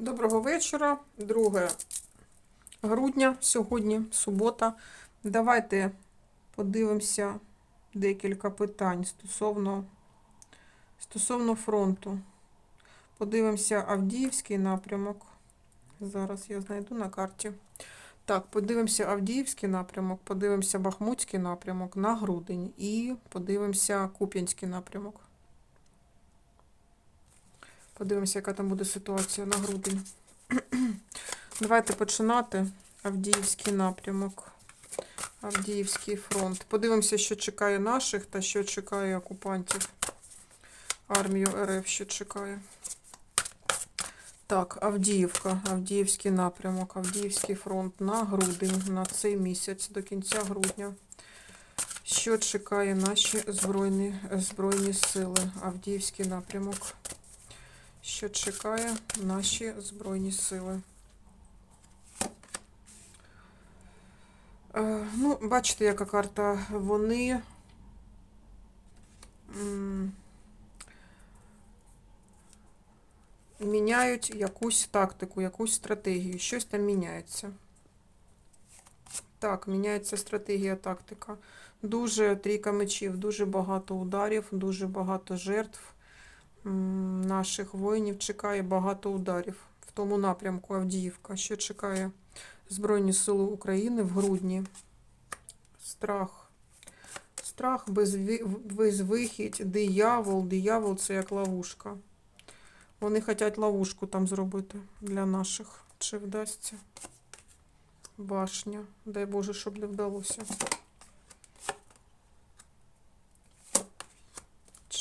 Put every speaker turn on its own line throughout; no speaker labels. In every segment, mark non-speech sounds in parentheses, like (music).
Доброго вечора, 2 грудня, сьогодні субота. Давайте подивимося декілька питань стосовно, стосовно фронту. Подивимося Авдіївський напрямок. Зараз я знайду на карті. Так, подивимося Авдіївський напрямок, подивимося Бахмутський напрямок на грудень і подивимося Куп'янський напрямок. Подивимося, яка там буде ситуація на грудень. (clears throat) Давайте починати. Авдіївський напрямок. Авдіївський фронт. Подивимося, що чекає наших та що чекає окупантів. Армію РФ що чекає. Так, Авдіївка, Авдіївський напрямок, Авдіївський фронт на грудень, на цей місяць, до кінця грудня. Що чекає наші Збройні, Збройні сили? Авдіївський напрямок що чекає наші Збройні Сили. Е, ну, бачите, яка карта. Вони міняють якусь тактику, якусь стратегію. Щось там міняється. Так, міняється стратегія, тактика. Дуже трійка мечів, дуже багато ударів, дуже багато жертв наших воїнів чекає багато ударів в тому напрямку Авдіївка. Що чекає Збройні Сили України в грудні? Страх. Страх, безвихідь, диявол. Диявол це як ловушка. Вони хочуть ловушку там зробити для наших. Чи вдасться? Башня. Дай Боже, щоб не вдалося.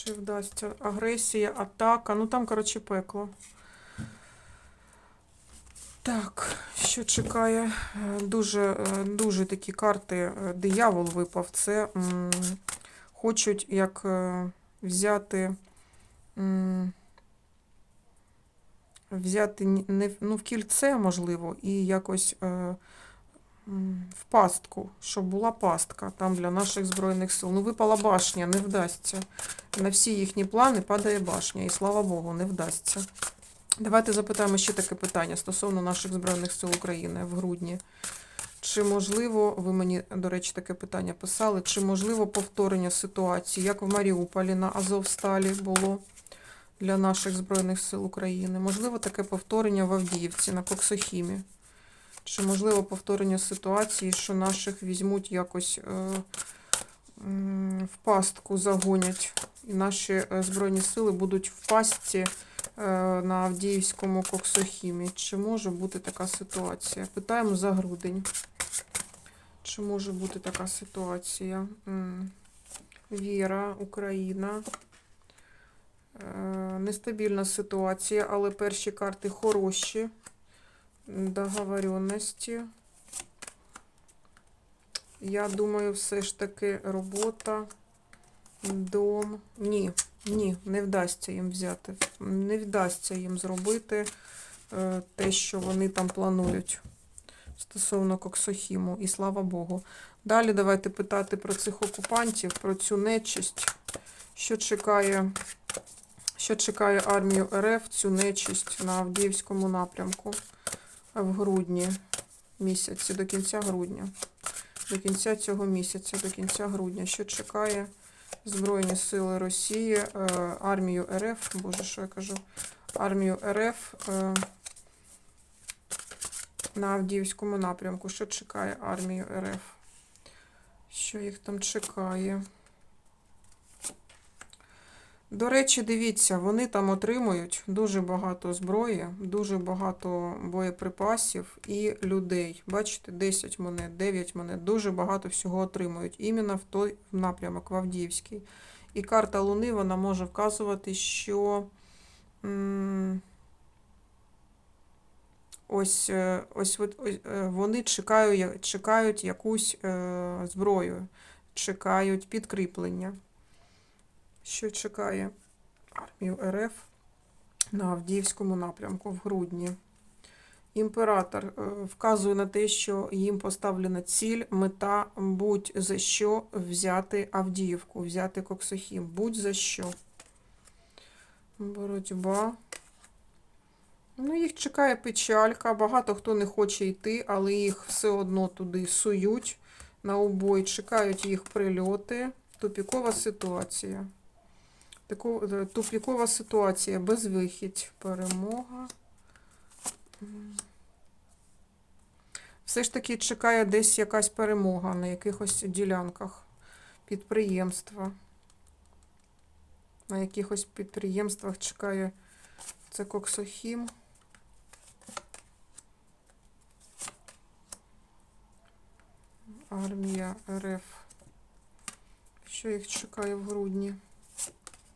Чи вдасться? Агресія, атака. Ну там, коротше, пекло. Так, що чекає? Е, Дуже, е, дуже такі карти. е, Диявол випав. Це м, хочуть як взяти. м, Взяти не ну, в кільце, можливо, і якось е, в пастку, щоб була пастка там для наших Збройних сил. Ну, випала башня, не вдасться. На всі їхні плани падає башня, і слава Богу, не вдасться. Давайте запитаємо ще таке питання стосовно наших Збройних сил України в грудні. Чи можливо, ви мені, до речі, таке питання писали, чи можливо повторення ситуації, як в Маріуполі на Азовсталі було для наших Збройних сил України? Можливо, таке повторення в Авдіївці на Коксохімі? Чи можливо повторення ситуації, що наших візьмуть якось е, в пастку загонять, і наші е, Збройні сили будуть в пастці е, на Авдіївському Коксохімі? Чи може бути така ситуація? Питаємо за грудень. Чи може бути така ситуація? Віра, Україна. Нестабільна ситуація, але перші карти хороші. Договоренності. Я думаю, все ж таки робота, дом. Ні, ні, не вдасться їм взяти. Не вдасться їм зробити е, те, що вони там планують стосовно Коксохіму. І слава Богу. Далі давайте питати про цих окупантів, про цю нечисть, що чекає, що чекає армію РФ, цю нечисть на Авдіївському напрямку в грудні місяці, до кінця грудня. До кінця цього місяця, до кінця грудня, що чекає Збройні Сили Росії, е, армію РФ, боже, що я кажу, армію РФ е, на Авдіївському напрямку. Що чекає армію РФ? Що їх там чекає? До речі, дивіться, вони там отримують дуже багато зброї, дуже багато боєприпасів і людей. Бачите, 10 монет, 9 монет, дуже багато всього отримують. Іменно в той напрямок, в Авдіївський. І карта Луни вона може вказувати, що ось, е, ось, ось е, вони чекають, чекають якусь е, зброю, чекають підкріплення що чекає армію РФ на Авдіївському напрямку в грудні. Імператор е, вказує на те, що їм поставлена ціль, мета будь за що взяти Авдіївку, взяти Коксохім. Будь за що. Боротьба. Ну, їх чекає печалька. Багато хто не хоче йти, але їх все одно туди сують на обой, чекають їх прильоти. Тупікова ситуація. Таку, е, тупікова ситуація, безвихідь, перемога. Все ж таки чекає десь якась перемога на якихось ділянках підприємства. На якихось підприємствах чекає це Коксохім. Армія РФ. Що їх чекає в грудні?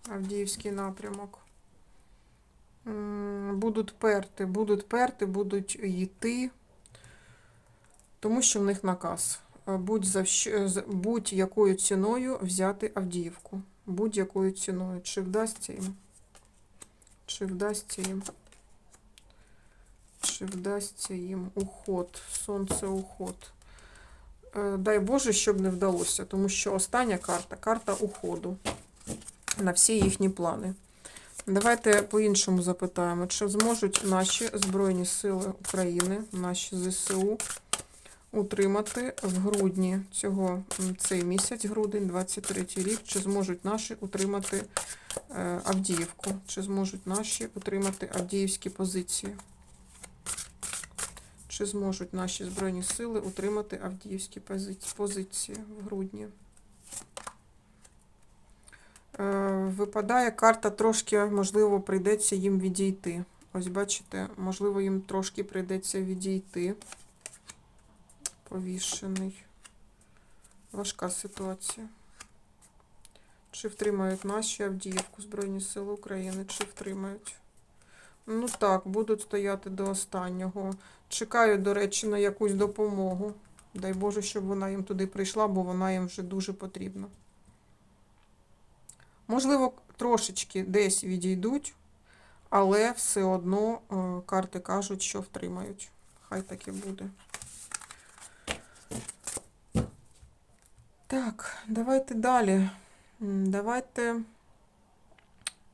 Авдіївський напрямок. Будуть перти, будуть перти, будуть йти, тому що в них наказ. Е, Будь з- будь-якою ціною взяти Авдіївку. Будь-якою ціною. Чи вдасться їм? Чи вдасться їм? Чи вдасться їм уход? Сонце уход. Е, Дай Боже, щоб не вдалося, тому що остання карта карта уходу на всі їхні плани. Давайте по-іншому запитаємо, чи зможуть наші Збройні Сили України, наші ЗСУ утримати в грудні цього цей місяць, грудень, 23 рік, чи зможуть наші утримати е, Авдіївку, чи зможуть наші утримати Авдіївські позиції. Чи зможуть наші Збройні Сили утримати Авдіївські позиції в грудні? Е, Випадає карта трошки, можливо, прийдеться їм відійти. Ось бачите, можливо, їм трошки прийдеться відійти. Повішений. Важка ситуація. Чи втримають наші Авдіївку Збройні Сили України, чи втримають? Ну так, будуть стояти до останнього. Чекаю, до речі, на якусь допомогу. Дай Боже, щоб вона їм туди прийшла, бо вона їм вже дуже потрібна. Можливо, трошечки десь відійдуть, але все одно е, карти кажуть, що втримають. Хай так і буде. Так, давайте далі. Давайте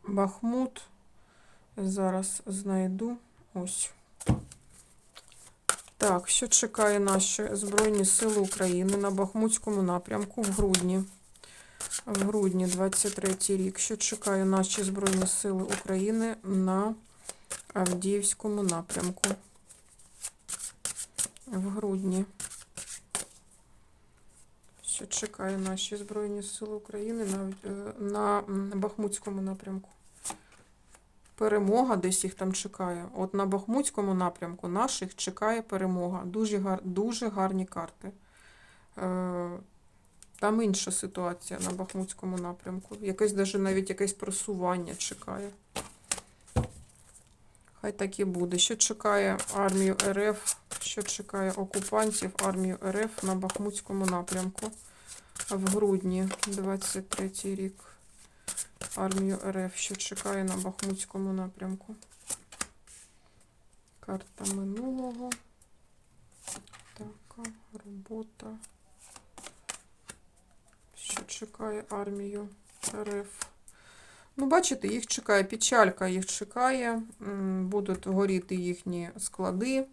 Бахмут. Зараз знайду. Ось. Так, що чекає наші Збройні Сили України на Бахмутському напрямку в грудні? В грудні 23 рік. Що чекає наші Збройні Сили України на Авдіївському напрямку? В грудні. Що чекає наші Збройні Сили України на, е, на Бахмутському напрямку? Перемога десь їх там чекає. От на Бахмутському напрямку наших чекає перемога. Дуже, гар, дуже гарні карти. Там інша ситуація на Бахмутському напрямку. Якесь даже навіть якесь просування чекає. Хай так і буде. Що чекає армію РФ? Що чекає окупантів армію РФ на Бахмутському напрямку в грудні 23 рік. Армію РФ, що чекає на Бахмутському напрямку. Карта минулого. Так, робота. Що чекає армію РФ? Ну, бачите, їх чекає печалька, їх чекає. Будуть горіти їхні склади.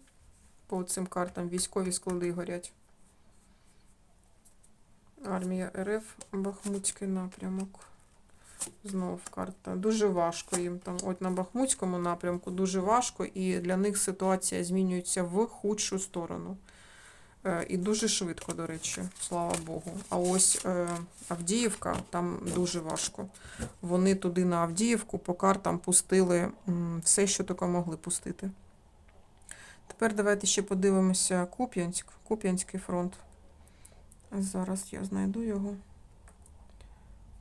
По цим картам військові склади горять. Армія РФ, Бахмутський напрямок. Знову карта. Дуже важко їм там. От на Бахмутському напрямку дуже важко, і для них ситуація змінюється в худшу сторону. Е, І дуже швидко, до речі, слава Богу. А ось е, Авдіївка, там дуже важко. Вони туди на Авдіївку по картам пустили все, що тільки могли пустити. Тепер давайте ще подивимося Куп'янськ, Куп'янський фронт. Зараз я знайду його.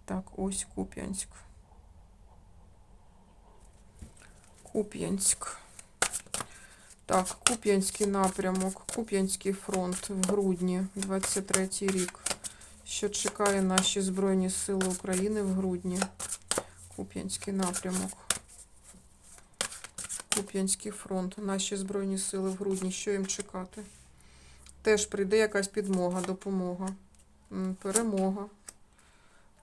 Так, ось Куп'янськ. Куп'янськ. Так, Куп'янський напрямок, Куп'янський фронт в грудні 23 рік. Що чекає наші Збройні Сили України в грудні? Куп'янський напрямок. Куп'янський фронт. Наші Збройні Сили в грудні. Що їм чекати? Теж прийде якась підмога, допомога. Перемога.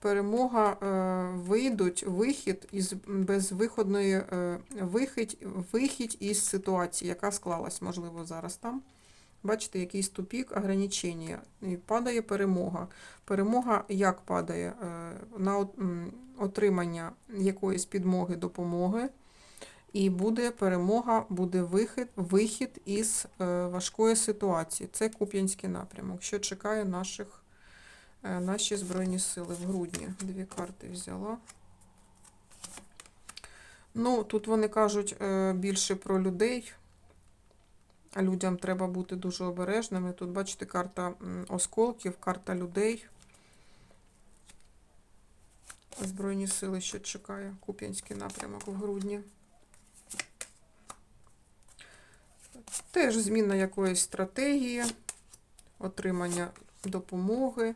Перемога, е, вийдуть, вихід із безвиходної е, вихід, вихід із ситуації, яка склалась, можливо, зараз там. Бачите, якийсь тупік, ограничення. І падає перемога. Перемога як падає? Е, На отримання якоїсь підмоги, допомоги. І буде перемога, буде вихід, вихід із важкої ситуації. Це Куп'янський напрямок, що чекає наших, наші Збройні Сили в грудні. Дві карти взяла. Ну, тут вони кажуть е, більше про людей. Людям треба бути дуже обережними. Тут, бачите, карта осколків, карта людей. Збройні сили, що чекає Куп'янський напрямок в грудні. Теж зміна якоїсь стратегії, отримання допомоги.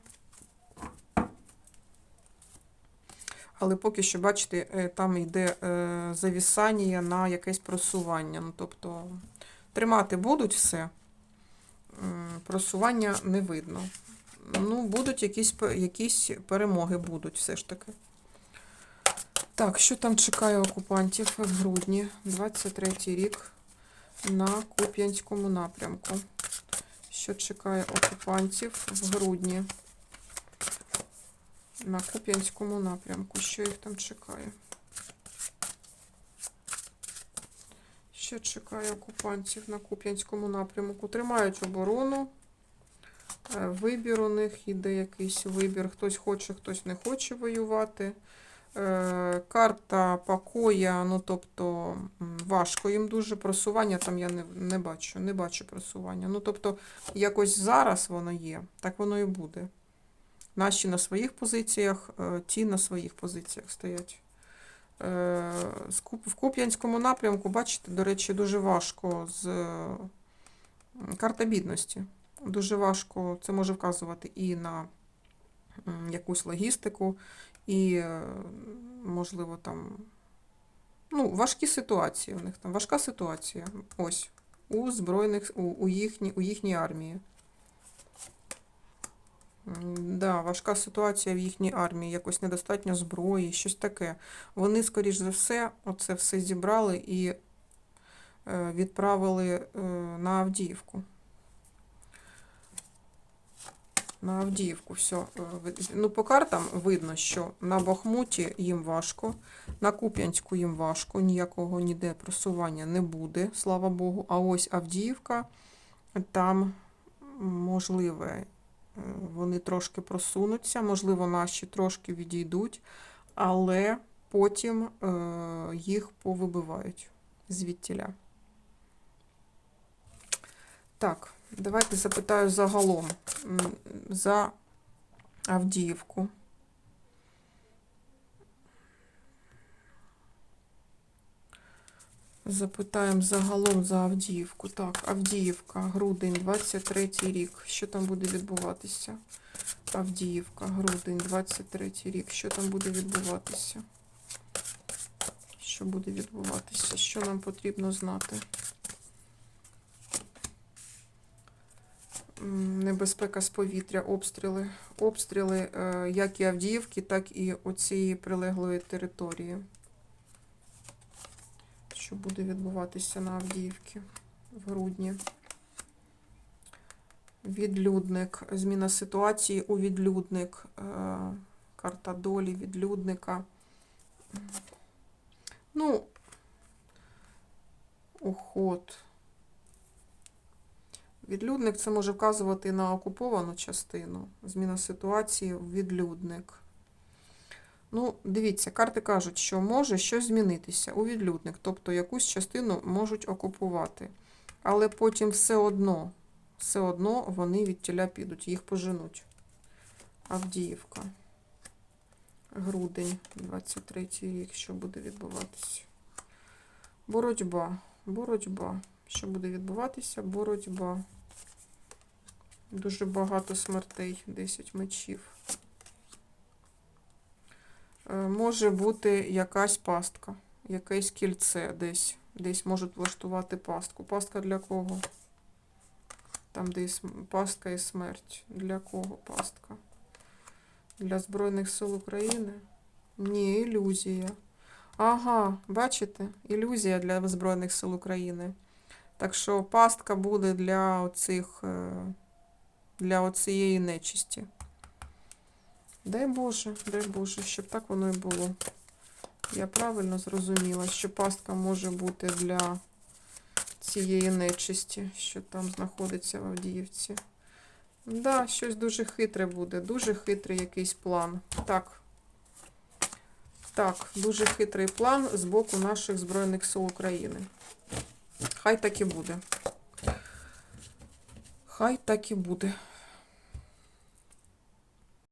Але поки що, бачите, е, там йде е, завісання на якесь просування. Ну, тобто тримати будуть все, просування не видно. Ну, будуть якісь, якісь перемоги будуть все ж таки. Так, що там чекає окупантів в грудні, 23 рік на Куп'янському напрямку. Що чекає окупантів в грудні на Куп'янському напрямку? Що їх там чекає? Що чекає окупантів на Куп'янському напрямку? Тримають оборону. Е, Вибір у них іде якийсь вибір. Хтось хоче, хтось не хоче воювати. Е, Карта покоя, ну тобто важко їм дуже. Просування там я не, не бачу, не бачу просування. Ну тобто, якось зараз воно є, так воно і буде. Наші на своїх позиціях, е, ті на своїх позиціях стоять. Е, В Куп'янському напрямку, бачите, до речі, дуже важко з карта бідності. Дуже важко, це може вказувати і на якусь логістику, і, е, можливо, там ну, важкі ситуації у них там. Важка ситуація. Ось. У збройних, у, у, їхні, у їхній армії. Да, важка ситуація в їхній армії, якось недостатньо зброї, щось таке. Вони, скоріш за все, оце все зібрали і е, відправили е, на Авдіївку. На Авдіївку все. Ну, по картам видно, що на Бахмуті їм важко, на Куп'янську їм важко, ніякого ніде просування не буде, слава Богу. А ось Авдіївка, там можливе, вони трошки просунуться, можливо, наші трошки відійдуть, але потім е, їх повибивають звідтіля. Так, давайте запитаю загалом за Авдіївку. Запитаємо загалом за Авдіївку. Так, Авдіївка, грудень, 23 рік. Що там буде відбуватися? Авдіївка, грудень, 23 рік. Що там буде відбуватися? Що буде відбуватися? Що нам потрібно знати? Небезпека з повітря, обстріли. Обстріли е, як і Авдіївки, так і оцієї прилеглої території. Що буде відбуватися на Авдіївці в грудні? Відлюдник. Зміна ситуації у відлюдник. Е, Карта долі відлюдника. Ну, уход. Відлюдник це може вказувати на окуповану частину. Зміна ситуації відлюдник. Ну, дивіться, карти кажуть, що може щось змінитися у відлюдник, тобто якусь частину можуть окупувати. Але потім все одно, все одно вони від тіля підуть, їх поженуть. Авдіївка. Грудень, 23 рік, що буде відбуватися? Боротьба, боротьба. Що буде відбуватися? Боротьба. Дуже багато смертей, 10 мечів. Е, Може бути якась пастка, якесь кільце десь. Десь можуть влаштувати пастку. Пастка для кого? Там, де і пастка і смерть. Для кого пастка? Для Збройних сил України? Ні, ілюзія. Ага, бачите? Ілюзія для Збройних сил України. Так що пастка буде для оцих, е, для оцієї нечисті. Дай Боже, дай Боже, щоб так воно і було. Я правильно зрозуміла, що пастка може бути для цієї нечисті, що там знаходиться в Авдіївці. Да, щось дуже хитре буде, дуже хитрий якийсь план. Так. Так, дуже хитрий план з боку наших Збройних сил України. Хай так і буде. Хай так і буде.